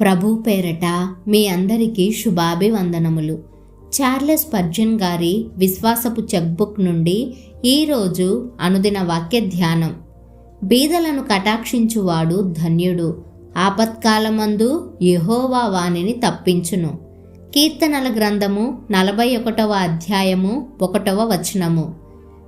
ప్రభు పేరట మీ అందరికీ శుభాభివందనములు. చార్లెస్ పర్జన్ గారి విశ్వాసపు చెక్బుక్ నుండి ఈరోజు అనుదిన వాక్య ధ్యానం. బీదలను కటాక్షించువాడు ధన్యుడు. ఆపత్కాలమందు యహోవా వాణిని తప్పించును. కీర్తనల గ్రంథము నలభై ఒకటవ అధ్యాయము ఒకటవ వచనము.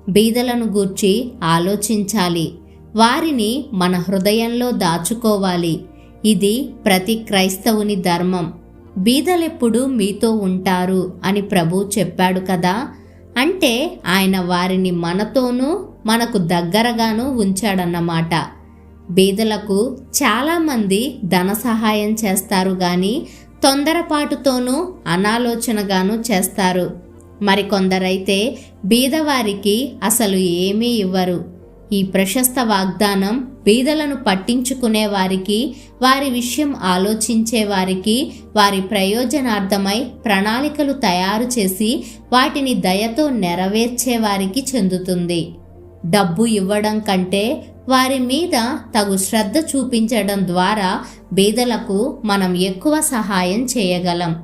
బీదలను గూర్చి ఆలోచించాలి. వారిని మన హృదయంలో దాచుకోవాలి. ఇది ప్రతి క్రైస్తవుని ధర్మం. బీదలెప్పుడు మీతో ఉంటారు అని ప్రభు చెప్పాడు కదా? అంటే ఆయన వారిని మనతోనూ మనకు దగ్గరగాను ఉంచాడన్నమాట. బీదలకు చాలామంది ధన సహాయం చేస్తారు కానీ తొందరపాటుతోనూ అనాలోచనగాను చేస్తారు. మరికొందరైతే బీదవారికి అసలు ఏమీ ఇవ్వరు. ఈ ప్రశస్త వాగ్దానం బీదలను పట్టించుకునే వారికి వారి విషయం ఆలోచించే వారికి వారి ప్రయోజనార్థమై ప్రణాళికలు తయారు చేసి వాటిని దయతో నెరవేర్చే వారికి చెందుతుంది. డబ్బు ఇవ్వడం కంటే వారి మీద తగు శ్రద్ధ చూపించడం ద్వారా బీదలకు మనం ఎక్కువ సహాయం చేయగలం.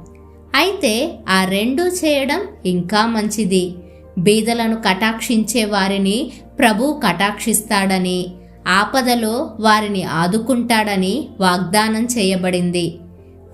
అయితే ఆ రెండూ చేయడం ఇంకా మంచిది. బీదలను కటాక్షించే వారిని ప్రభు కటాక్షిస్తాడని ఆపదలో వారిని ఆదుకుంటాడని వాగ్దానం చేయబడింది.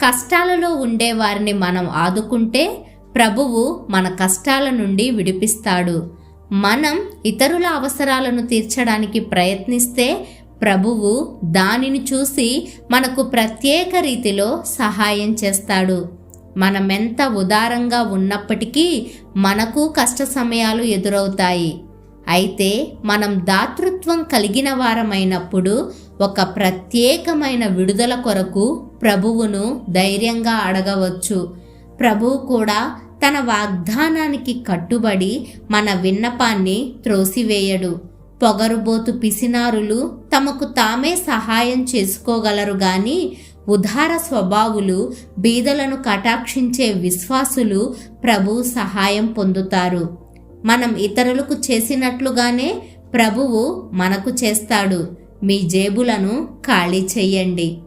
కష్టాలలో ఉండే వారిని మనం ఆదుకుంటే ప్రభువు మన కష్టాల నుండి విడిపిస్తాడు. మనం ఇతరుల అవసరాలను తీర్చడానికి ప్రయత్నిస్తే ప్రభువు దానిని చూసి మనకు ప్రత్యేక రీతిలో సహాయం చేస్తాడు. మనమెంత ఉదారంగా ఉన్నప్పటికీ మనకు కష్ట సమయాలు ఎదురవుతాయి. అయితే మనం దాతృత్వం కలిగిన వారమైనప్పుడు ఒక ప్రత్యేకమైన విడుదల కొరకు ప్రభువును ధైర్యంగా అడగవచ్చు. ప్రభువు కూడా తన వాగ్దానానికి కట్టుబడి మన విన్నపాన్ని త్రోసివేయడు. పొగరుబోతు పిసినారులు తమకు తామే సహాయం చేసుకోగలరు గాని ఉదార స్వభావులు బీదలను కటాక్షించే విశ్వాసులు ప్రభు సహాయం పొందుతారు. మనం ఇతరులకు చేసినట్లుగానే ప్రభువు మనకు చేస్తాడు. మీ జేబులను ఖాళీ చెయ్యండి